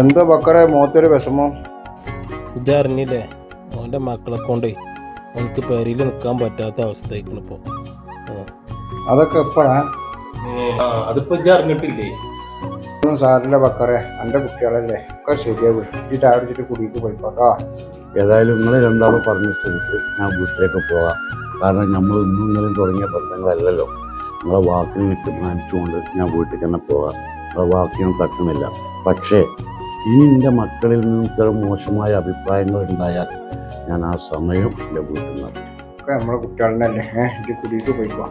എന്താ ബക്കറെ? മോത്തൊരു വിഷമം. ഇതറിഞ്ഞില്ലേ? അവന്റെ മക്കളെ കൊണ്ട് എനിക്ക് പേരിൽ നിൽക്കാൻ പറ്റാത്ത അവസ്ഥയായിരിക്കണം ഇപ്പോൾ അതൊക്കെ എപ്പോഴാ? അതിപ്പോ അറിഞ്ഞിട്ടില്ലേ? ഒന്നും സാറില്ല ബക്കറെ. എന്റെ കുട്ടികളല്ലേ. ഒക്കെ ശരിയാവും. ഈ ചാടിച്ചിട്ട് കുടിക്ക് പോയിക്കോട്ടോ. ഏതായാലും നിങ്ങൾ രണ്ടാളും പറഞ്ഞ സ്ഥിതിക്ക് ഞാൻ വീട്ടിലേക്ക് പോകാം കാരണം നമ്മൾ ഇന്നും ഇന്നലെയും തുടങ്ങിയ ബന്ധങ്ങളല്ലല്ലോ നിങ്ങളെ വാക്കിന് തീരുമാനിച്ചുകൊണ്ട് മാനിച്ചുകൊണ്ട് ഞാൻ വീട്ടിൽ തന്നെ പോകാം നിങ്ങളെ വാക്കിനും തട്ടുന്നില്ല പക്ഷേ ഇനി എന്റെ മക്കളിൽ നിന്നും ഇത്തരം മോശമായ അഭിപ്രായങ്ങൾ ഉണ്ടായാൽ ഞാൻ ആ സമയം എന്റെ വീട്ടിൽ നിന്ന് ഒക്കെ നമ്മളെ കുട്ടികളല്ലേ ഏഹ് ഇത് കുടിക്ക് പോയിക്കോ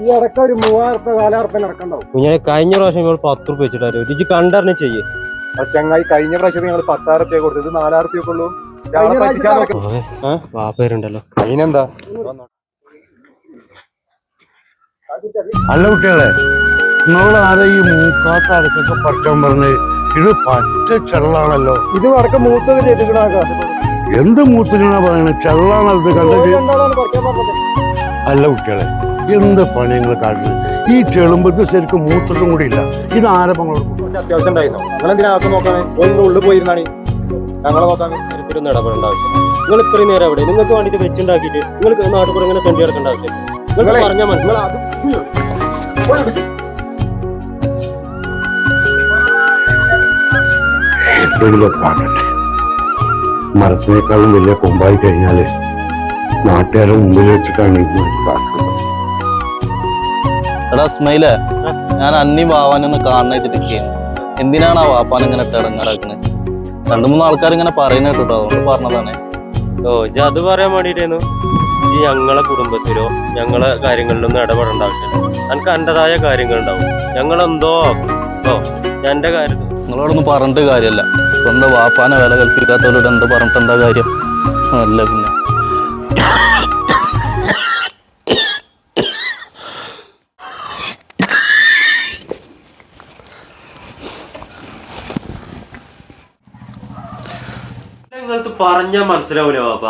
ഈ അടക്ക ഒരു മൂവായിരം റുപ്യ നാലായിരം റുപ്യ കഴിഞ്ഞ പ്രാവശ്യം നിങ്ങൾ പത്ത് റുപ്യ വെച്ചിട്ടായിരുന്നു ഇജ്ജ് കണ്ടറിഞ്ഞ് ചെയ്യേ. ചങ്ങായി കഴിഞ്ഞ പ്രാവശ്യം നിങ്ങൾ പത്തായിരം റുപ്യ കൊടുത്തത് നാലായിരം റുപ്യ ഉള്ളൂ. വാപ്പേരുണ്ടല്ലോ. അതിനെന്താ അല്ല കുട്ടികളെ നിങ്ങളുടെ ആരെ ഈ മൂക്കാത്ത അടക്കൊക്കെ പറ്റാൻ പറഞ്ഞ് ഇത് പറ്റ ചെള്ളാണല്ലോ. ഇത് അടക്ക ചെയ്തിട്ടാ എന്ത് മൂത്തിനാ പറയണേ? ചെള്ളാണത് കണ്ടത്? പറിക്കാൻ അല്ല കുട്ടികളെ എന്ത് പണി നിങ്ങൾ കാട്ടുന്നത് ഈ ചെളുമ്പത്ത് ശരിക്കും മൂത്തിട്ടും കൂടി ഇല്ല. ഇത് ആരപ്പങ്ങളോട് അത്യാവശ്യം ഉണ്ടായിരുന്നു. നിങ്ങൾ എന്തിനാ ആക്കി നോക്കാനേ പോയി ഉള്ളിൽ പോയിരുന്നാണ്. ഞങ്ങളെ നോക്കാൻ? ഇതൊന്നും ഇടപെടേണ്ട ആവശ്യം നിങ്ങൾ ഇത്രയും നേരം അവിടെ നിങ്ങൾക്ക് വേണ്ടിയിട്ട് വെച്ചുണ്ടാക്കിയിട്ട് നിങ്ങൾക്ക് നാട്ടുപുറം ഇങ്ങനെ തെണ്ടി ഇറക്കേണ്ട ആവശ്യം പറഞ്ഞാൽ മനസ്സിലാവും എന്തെങ്കിലുമൊക്കെ ആകട്ടെ മരത്തിനേക്കാളും വലിയ കൊമ്പായി കഴിഞ്ഞാൽ നാട്ടുകാരെ മുന്നിൽ വെച്ചിട്ടാണ് എടാ സ്മൈലേ ഞാൻ അന്നി വാവാനൊന്ന് കാണുന്ന വെച്ചിട്ടിരിക്കുന്നു എന്തിനാണ് ആ വാപ്പാൻ ഇങ്ങനെ തിടങ്ങാറാക്കുന്നത് രണ്ടു മൂന്ന് ആൾക്കാർ ഇങ്ങനെ പറയുന്ന കേട്ടോ അതുകൊണ്ട് പറഞ്ഞതാണ്. ഓ ഇത് അത് പറയാൻ വേണ്ടിയിട്ടായിരുന്നു ഈ ഞങ്ങളെ കുടുംബത്തിലോ ഞങ്ങളെ കാര്യങ്ങളിലൊന്നും ഇടപെടേണ്ട ആവശ്യമില്ല. എനിക്ക് എന്റെതായ കാര്യങ്ങളുണ്ടാവും. ഞങ്ങളെന്തോ ഓ എന്റെ കാര്യത്തിൽ നിങ്ങളോടൊന്നും പറഞ്ഞിട്ട് കാര്യമല്ല. സ്വന്തം വാപ്പാനെ വില കൽപ്പിക്കാത്തവരോട് എന്താ പറഞ്ഞിട്ട് എന്താ കാര്യം? അല്ല പിന്നെ. നിങ്ങൾക്ക് പറഞ്ഞാൽ മനസ്സിലാവൂല പാപ്പ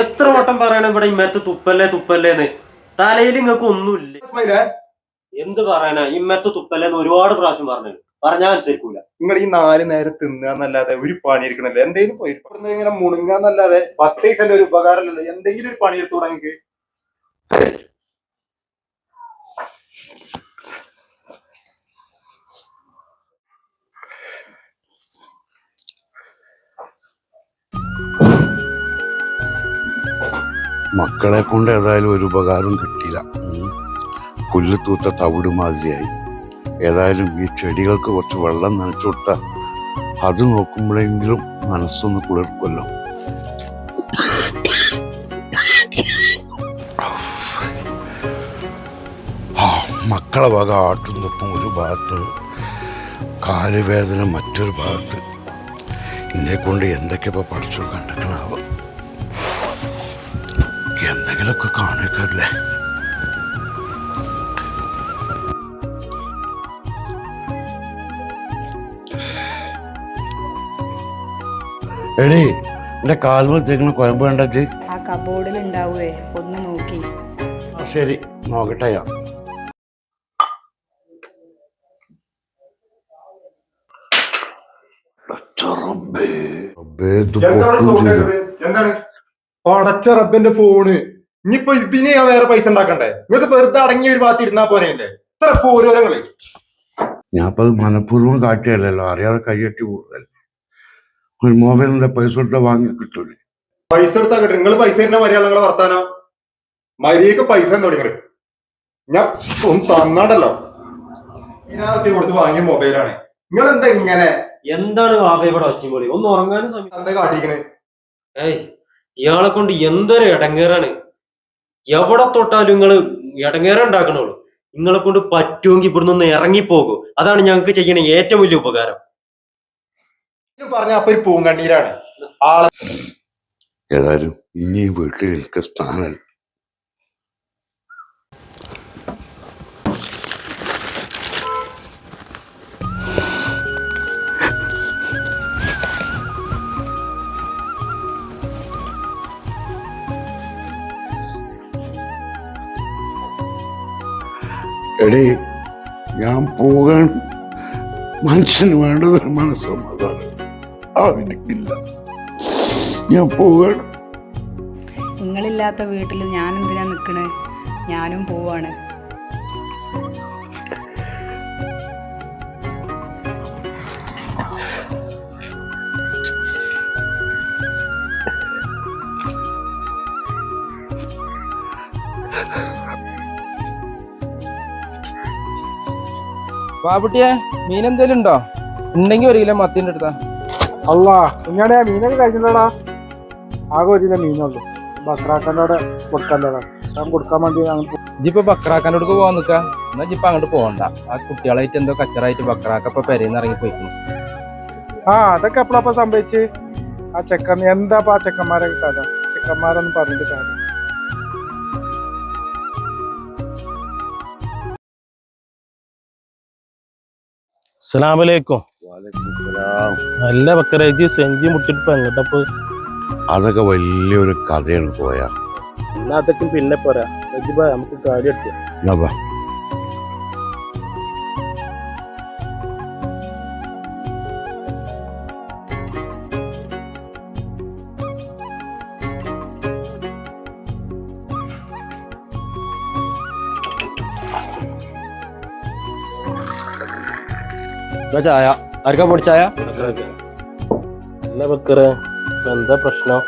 എത്ര വട്ടം പറയണം ഇവിടെ ഇമ്മരത്ത് തുപ്പല്ലേ തുപ്പല്ലേന്ന്? തലയിൽ നിങ്ങൾക്ക് ഒന്നുമില്ല. എന്ത് പറയാനാ? ഇമ്മരത്ത് തുപ്പല്ലേന്ന് ഒരുപാട് പ്രാവശ്യം പറഞ്ഞു പറഞ്ഞാൽ അനുസരിക്കൂല. നിങ്ങൾ ഈ നാല് നേരം തിന്നുകന്നല്ലാതെ ഒരു പണി എടുക്കണല്ലേ എന്തെങ്കിലും പോയി ഇങ്ങനെ മുണുങ്ങാന്നല്ലാതെ പത്ത് ദിവസം ഒരു ഉപകാരമല്ലല്ലോ. എന്തെങ്കിലും ഒരു പണി എടുത്തു തുടങ്ങി മക്കളെ കൊണ്ട് ഏതായാലും ഒരു ഉപകാരം കിട്ടിയില്ല. പുല്ല് തൂത്ത തവിട് മാതിരിയായി. ഏതായാലും ഈ ചെടികൾക്ക് കുറച്ച് വെള്ളം നനച്ചു കൊടുത്താൽ അത് നോക്കുമ്പോഴെങ്കിലും മനസ്സൊന്ന് കുളിർക്കുമല്ലോ മക്കളെ വക ആട്ടുന്നപ്പം ഒരു ഭാഗത്ത് കാലുവേദന മറ്റൊരു ഭാഗത്ത്. എന്നെ കൊണ്ട് എന്തൊക്കെ ഇപ്പോൾ പഠിച്ചു കണ്ടിക്കണാവോ എന്തെങ്കിലുമൊക്കെ കാണിക്കല്ലേ എടേ എന്റെ കാൽമ വെച്ചേക്കണ കുഴമ്പ് കണ്ടച്ച് ആ കബോർഡിൽ ഉണ്ടാവുവേ ഒന്ന് നോക്കി. ശരി നോക്കട്ടെ ഞാൻ. റബ്ബേ. എന്താണ് പടച്ച റബ്ബിന്റെ ഫോണ് ഇനിയിപ്പോ ഇതിന് ഞാൻ വേറെ പൈസ ഉണ്ടാക്കണ്ടേ? നിങ്ങൾക്ക് വെറുതെ അടങ്ങി ഒരു ഭാഗത്ത് ഇരുന്നാ പോരല്ലേ ഇത്ര പോരോരങ്ങൾ. ഞാൻ ഇപ്പൊ അത് മനഃപൂർവം കാട്ടിയല്ലോ അറിയാതെ കൈയറ്റി കൂടുതൽ ഒരു മൊബൈലിന്റെ പൈസ കൊടുത്ത വാങ്ങി കിട്ടൂലേ? പൈസ എടുത്താ കിട്ടും. നിങ്ങൾ പൈസ തരുന്ന മര്യാദകളെ വർത്താനോ? മര്യാദയ്ക്ക് പൈസ എന്നോ നിങ്ങൾ? ഞാൻ ഒന്ന് തന്നാടല്ലോ. ഇതിനകത്ത് കൊടുത്ത് വാങ്ങിയ മൊബൈലാണ്. നിങ്ങൾ എന്താ ഇങ്ങനെ? എന്താണ് വാപ്പ ഇവിടെ ഒച്ചയും ഒന്ന് ഉറങ്ങാനും സമയം എന്താ കാട്ടിക്കണേ? ഏയ് ഇയാളെ കൊണ്ട് എന്തൊരു ഇടങ്ങേറാണ് എവിടെ തൊട്ടാലും നിങ്ങൾ ഇടങ്ങേറെ ഉണ്ടാക്കണുള്ളൂ. നിങ്ങളെ കൊണ്ട് പറ്റുമെങ്കിൽ ഇവിടുന്ന് ഒന്ന് ഇറങ്ങിപ്പോകൂ. അതാണ് ഞങ്ങൾക്ക് ചെയ്യണ ഏറ്റവും വലിയ ഉപകാരം. പറഞ്ഞ അപ്പൊ ഒരു പൂങ്കണ്ണീരാണ്. ആളെ ഏതായാലും ഇനി വീട്ടിൽ സ്ഥാനം എടേ ഞാൻ പോകാൻ മനുഷ്യന് വേണ്ടത് ഒരു മനസ്സമാധാനം. അതെനിക്കില്ല. ഞാൻ പോകണം നിങ്ങളില്ലാത്ത വീട്ടിൽ ഞാൻ എന്തിനാ നിൽക്കണേ? ഞാനും പോവാണ്. ബാബുട്ടിയെ മീൻ എന്തേലും ഉണ്ടോ? ഉണ്ടെങ്കിൽ ഒരു കിലോ മത്തിന്റെ അടുത്താ. അല്ലാ ഇങ്ങനെ മീനൊക്കെ കഴിഞ്ഞില്ലടാ ആകെ ഒരു കിലോ മീനുള്ളൂ ബക്രാക്കാനോടെ കൊടുക്കാൻ ഞാൻ കൊടുക്കാൻ വേണ്ടി ഇജിപ്പോ ബക്രാക്കാനോട് പോവാൻ നിക്ക. എന്നാ ഇജിപ്പോ അങ്ങോട്ട് പോകണ്ട ആ കുട്ടികളായിട്ട് എന്തോ കച്ചറായിട്ട് ബക്രാക്ക ഇപ്പൊ പെരേന്ന് ഇറങ്ങി പോയിക്കുന്നു. ആ അതൊക്കെ എപ്പോഴാ സംഭവിച്ച്? ആ ചെക്കൻ എന്താ ആ ചെക്കന്മാരെ കഥ ചെക്കന്മാരൊന്നും പറഞ്ഞിട്ട് കാര്യം അസ്സലാമലൈക്കും. നല്ല ബക്കറേജ് സെഞ്ചി മുട്ടിട്ട് എങ്ങോട്ടപ്പോ അതൊക്കെ വലിയൊരു കഥയാണ് പോയാ. എന്നാ അതൊക്കെ പിന്നെ പറയാ നമുക്ക് കാര്യം എടുക്കാം. ചായ. ആർക്കാ പൊടിച്ചായ അല്ല ബക്കറെ എന്താ പ്രശ്നം?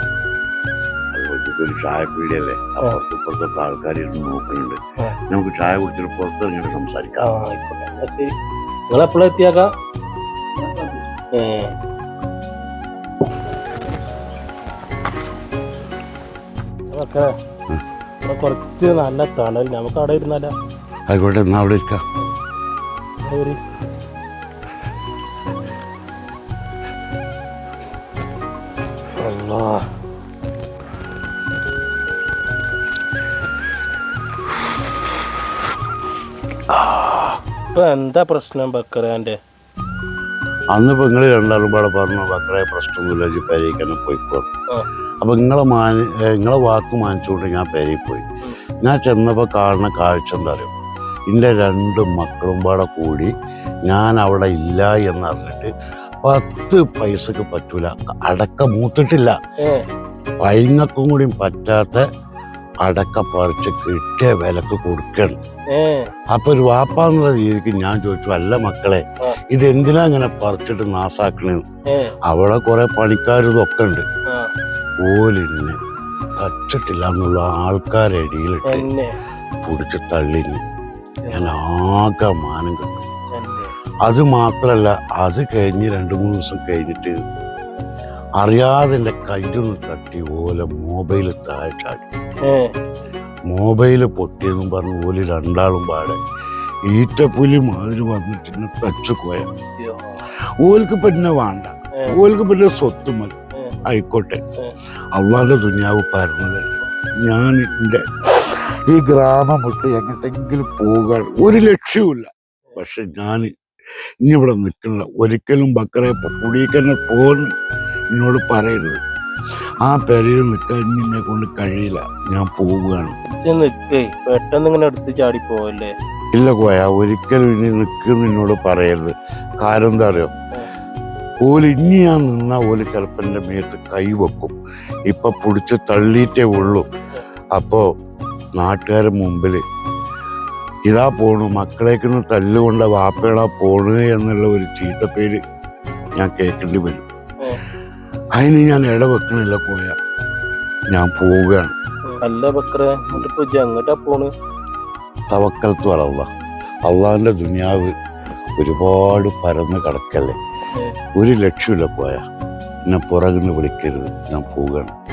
ഒരു ചായ പീടിയല്ലേ അപ്പുറത്ത് ഇപ്പുറത്തൊക്കെ ആൾക്കാർ ഇരുന്ന് നോക്കുന്നുണ്ട്. നമുക്ക് ചായ കുടിച്ചിട്ട് പുറത്തിറങ്ങിയിട്ട് സംസാരിക്കാം. എപ്പോഴാ എത്തിയാക്കാ? ബക്കറെ ഇവിടെ കുറച്ച് നല്ല തണൽ നമുക്ക് അവിടെ ഇരുന്നാലോ. ആയിക്കോട്ടെ എന്നാ അവിടെ ഇരിക്കാം. ഇപ്പൊ എന്താ പ്രശ്നം ബക്കറാന്റെ ഇപ്പൊ നിങ്ങൾ രണ്ടാളും പാടെ പറഞ്ഞു വക്രയ പ്രശ്നമൊന്നുമില്ല ഇജ്ജ് പോയിക്കോ. അപ്പൊ നിങ്ങളെ മാന നിങ്ങളെ വാക്ക് മാനിച്ചുകൊണ്ട് ഞാൻ പെരയിൽ പോയി ഞാൻ ചെന്നപ്പോ കാണുന്ന കാഴ്ച എന്താ അറിയോ എന്റെ രണ്ട് മക്കളും പാടെ കൂടി ഞാൻ അവിടെ ഇല്ല എന്നറിഞ്ഞിട്ട് പത്ത് പൈസക്ക് പറ്റൂല അടക്ക മൂത്തിട്ടില്ല. പൈങ്ങക്കും കൂടി പറ്റാത്ത അടക്ക പറിച്ച് കിട്ടിയ വിലക്ക് കൊടുക്കണം അപ്പൊ ഒരു വാപ്പാന്നുള്ള രീതിക്ക് ഞാൻ ചോദിച്ചു അല്ല മക്കളെ ഇത് എന്തിനാ ഇങ്ങനെ പറിച്ചിട്ട് നാസാക്കണേ? അവിടെ കുറെ പണിക്കാരും ഒക്കെ ഉണ്ട്. ഓലിന് കച്ചിട്ടില്ല തച്ചിട്ടില്ല എന്നുള്ള ആൾക്കാരെ ഇടയിലിട്ട് എന്നെ പിടിച്ച് തള്ളിന് ഞാൻ ആകെ മാനം കിട്ടും. അത് മാത്രല്ല അത് കഴിഞ്ഞ് രണ്ട് മൂന്ന് ദിവസം കഴിഞ്ഞിട്ട് അറിയാതെ എന്റെ തട്ടി ഓല മൊബൈൽ താഴെ ചാടി. മൊബൈൽ പൊട്ടിയെന്നും പറഞ്ഞ ഓൽ രണ്ടാളും പാടെ. ഈറ്റപ്പുലി മാതിരി വന്നിട്ട് എന്നെ തച്ചു പോയ. അയ്യോ. ഓൽക്ക് പിന്നെ വേണ്ട. ഓൽക്ക് പിന്നെ സ്വത്ത് മതി. ആയിക്കോട്ടെ. അള്ളാന്റെ ദുനിയാവ് പറഞ്ഞത് ഞാൻ എന്റെ ഈ ഗ്രാമം വിട്ട് എങ്ങോട്ടെങ്കിലും പോകാൻ ഒരു ലക്ഷ്യവുമില്ല. പക്ഷെ ഞാൻ ഇനി ഇവിടെ നിൽക്കണില്ല. ഒരിക്കലും ബക്കറെ കുടിക്കന്നെ പോന്ന് എന്നോട് പറയരുത്. ആ പെരയിൽ നിൽക്കാൻ എന്നെ കൊണ്ട് കഴിയില്ല. ഞാൻ പോവുകയാണ്. നിൽക്കേ പെട്ടെന്ന് ഇങ്ങനെ എടുത്ത് ചാടി പോവല്ലേ? ഇല്ല കോയ ഒരിക്കലും ഇനി നിൽക്കുന്ന എന്നോട് പറയരുത്. കാരണം എന്താ അറിയോ? ഓൽ ഇനി ഞാൻ നിന്നാ ഓൽ ചിലപ്പോ എന്റെ മേത്ത് കൈ വെക്കും. ഇപ്പൊ പിടിച്ച് തള്ളിയിട്ടേ ഉള്ളൂ. അപ്പോ നാട്ടുകാരെ മുമ്പിൽ ഇതാ പോണു. മക്കളേക്കൊന്ന് തല്ലുകൊണ്ട വാപ്പയുടെ പോണു എന്നുള്ള ഒരു ചീത്തപ്പേര് ഞാൻ കേൾക്കേണ്ടി വരും. അതിന് ഞാൻ ഇടവെക്കണില്ല പോയ. ഞാൻ പോവുകയാണ്. അല്ല എങ്ങോട്ടാ പോണ്? തവക്കൽത്ത് വളർന്ന അള്ളാഹിന്റെ ദുനിയാവ് ഒരുപാട് പരന്ന് കിടക്കല്ലേ? ഒരു ലക്ഷ്യമില്ല പോയ. എന്നെ പുറകിന് വിളിക്കരുത്. ഞാൻ പോവുകയാണ്.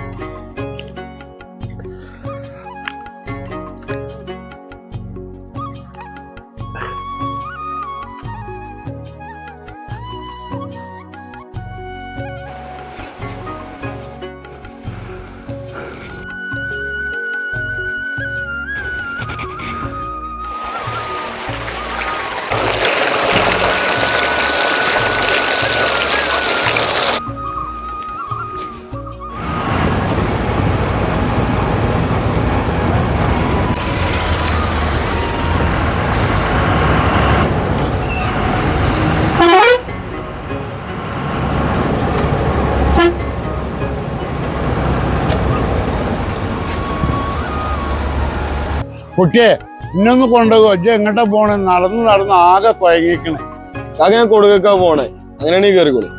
കുട്ടിയെ ഇന്നൊന്ന് കൊണ്ടുപോകും. അജ്ജ എങ്ങോട്ടാ പോണേ? നടന്ന് നടന്ന് ആകെ കുഴങ്ങിക്കണേ അങ്ങനെ കൊടുക്കാൻ പോണേ. അങ്ങനെയാണെങ്കിൽ കയറിക്കോളൂ